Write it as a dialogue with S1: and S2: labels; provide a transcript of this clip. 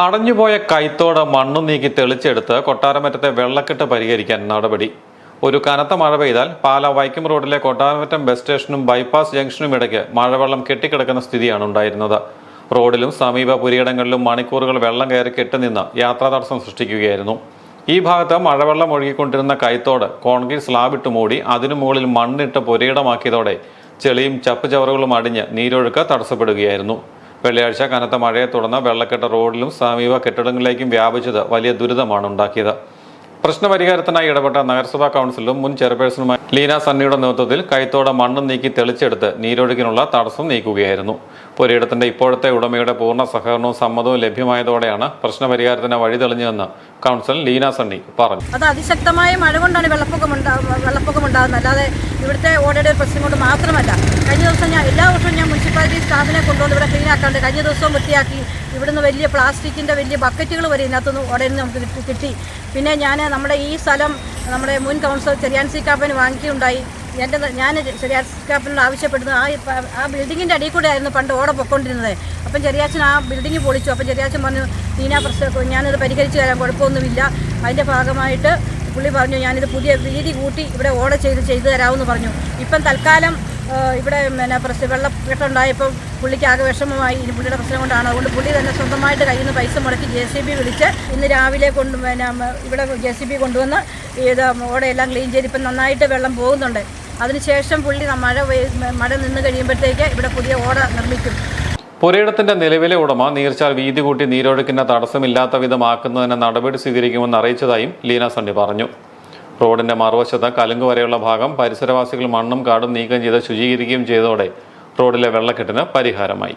S1: അടഞ്ഞുപോയ കൈത്തോട് മണ്ണു നീക്കി തെളിച്ചെടുത്ത് കൊട്ടാരമറ്റത്തെ വെള്ളക്കെട്ട് പരിഹരിക്കാൻ നടപടി. ഒരു കനത്ത മഴ പെയ്താൽ പാല വൈക്കം റോഡിലെ കൊട്ടാരമറ്റം ബസ് സ്റ്റേഷനും ബൈപ്പാസ് ജംഗ്ഷനും ഇടയ്ക്ക് മഴവെള്ളം കെട്ടിക്കിടക്കുന്ന സ്ഥിതിയാണ് ഉണ്ടായിരുന്നത്. റോഡിലും സമീപ പുരിയിടങ്ങളിലും മണിക്കൂറുകൾ വെള്ളം കയറി കെട്ടുനിന്ന് യാത്രാ തടസ്സം സൃഷ്ടിക്കുകയായിരുന്നു. ഈ ഭാഗത്ത് മഴവെള്ളം ഒഴുകിക്കൊണ്ടിരുന്ന കൈത്തോട് കോൺക്രീറ്റ് സ്ലാബിട്ട് മൂടി അതിനു മുകളിൽ മണ്ണിട്ട് പുരയിടമാക്കിയതോടെ ചെളിയും ചപ്പുചവറുകളും അടിഞ്ഞ് നീരൊഴുക്ക് തടസ്സപ്പെടുകയായിരുന്നു. വെള്ളിയാഴ്ച കനത്ത മഴയെ തുടർന്ന് വെള്ളക്കെട്ട് റോഡിലും സമീപ കെട്ടിടങ്ങളിലേക്കും വ്യാപിച്ചത് വലിയ ദുരിതമാണ് ഉണ്ടാക്കിയത്. പ്രശ്നപരിഹാരത്തിനായി ഇടപെട്ട നഗരസഭാ കൗൺസിലും മുൻ ചെയർപേഴ്സണുമായ ലീന സണ്ണിയുടെ നേതൃത്വത്തിൽ കൈത്തോടെ മണ്ണ് നീക്കി തെളിച്ചെടുത്ത് നീരൊഴുക്കിനുള്ള തടസ്സം നീക്കുകയായിരുന്നു. പുരയിടത്തിന്റെ ഇപ്പോഴത്തെ ഉടമയുടെ പൂർണ സഹകരണവും സമ്മതവും ലഭ്യമായതോടെയാണ് പ്രശ്നപരിഹാരത്തിന് വഴി തെളിഞ്ഞതെന്ന് കൗൺസിൽ ലീന സണ്ണി പറഞ്ഞു.
S2: അത് അതിശക്തമായ മഴ കൊണ്ടാണ് വെള്ളപ്പൊക്കം വെള്ളപ്പൊക്കം ഉണ്ടാകുന്നത്. അല്ലാതെ ഇവിടുത്തെ ഓടയുടെ പ്രശ്നം കൊണ്ട് മാത്രമല്ല കഴിഞ്ഞ ദിവസം ഞാൻ എല്ലാ വർഷവും ഞാൻ സ്റ്റാഫിനെ കൊണ്ടുവന്ന് ഇവിടെ ക്ലീൻ ആക്കാണ്ട് കഴിഞ്ഞ ദിവസവും വൃത്തിയാക്കി. ഇവിടുന്ന് വലിയ പ്ലാസ്റ്റിക്കിന്റെ വലിയ ബക്കറ്റുകൾ വരെ ഇതിനകത്തുനിന്ന് ഉടനെ നമുക്ക് കിട്ടി- പിന്നെ ഞാൻ നമ്മുടെ ഈ സ്ഥലം നമ്മുടെ മുൻ കൗൺസിലർ ചെറിയാൻ സി കാപ്പന് വാങ്ങിക്കുകയുണ്ടായി. എന്റെ ഞാൻ ചെറിയാൻ സി കാപ്പനോട് ആവശ്യപ്പെടുന്നത് ആ ആ ബിൽഡിങ്ങിന്റെ അടിയിൽ കൂടെ ആയിരുന്നു പണ്ട് ഓടെ പൊക്കൊണ്ടിരുന്നത്. അപ്പം ചെറിയാച്ചൻ ആ ബിൽഡിങ് പൊളിച്ചു. അപ്പം ചെറിയാച്ചൻ പറഞ്ഞു നീന പ്രശ്നം ഞാനത് പരിഹരിച്ചു തരാൻ കുഴപ്പമൊന്നുമില്ല. അതിന്റെ ഭാഗമായിട്ട് പുള്ളി പറഞ്ഞു ഞാനിത് പുതിയ വീതി കൂട്ടി ഇവിടെ ഓടെ ചെയ്ത് ചെയ്തു തരാമെന്ന് പറഞ്ഞു. ഇപ്പം തൽക്കാലം ഇവിടെ പിന്നെ പ്രശ്നം വെള്ളക്കെട്ടുണ്ടായപ്പോൾ പുള്ളിക്ക് ആകെ വിഷമമായി. ഇനി പുള്ളിയുടെ പ്രശ്നം കൊണ്ടാണ്. അതുകൊണ്ട് പുള്ളി തന്നെ സ്വന്തമായിട്ട് കയ്യിൽ നിന്ന് പൈസ മുടക്കി ജെ സി ബി വിളിച്ച് ഇന്ന് രാവിലെ കൊണ്ട് പിന്നെ ഇവിടെ ജെ സി ബി കൊണ്ടുവന്ന് ഇത് ഓടയെല്ലാം ക്ലീൻ ചെയ്ത് ഇപ്പം നന്നായിട്ട് വെള്ളം പോകുന്നുണ്ട്. അതിനുശേഷം പുള്ളി മഴ മഴ നിന്ന് കഴിയുമ്പോഴത്തേക്ക് ഇവിടെ പുതിയ ഓട നിർമ്മിക്കും.
S1: പുരയിടത്തിന്റെ നിലവിലെ ഉടമ നീർച്ചാൽ വീതി കൂട്ടി നീരൊഴുക്കിന് തടസ്സമില്ലാത്ത വിധമാക്കുന്നതിന് നടപടി സ്വീകരിക്കുമെന്ന് അറിയിച്ചതായും ലീന സണ്ണി പറഞ്ഞു. റോഡിന്റെ മറുവശത്ത് കലുങ്ക് വരെയുള്ള ഭാഗം പരിസരവാസികൾ മണ്ണും കാടും നീക്കം ചെയ്ത് ശുചീകരിക്കുകയും ചെയ്തതോടെ റോഡിലെ വെള്ളക്കെട്ടിന് പരിഹാരമായി.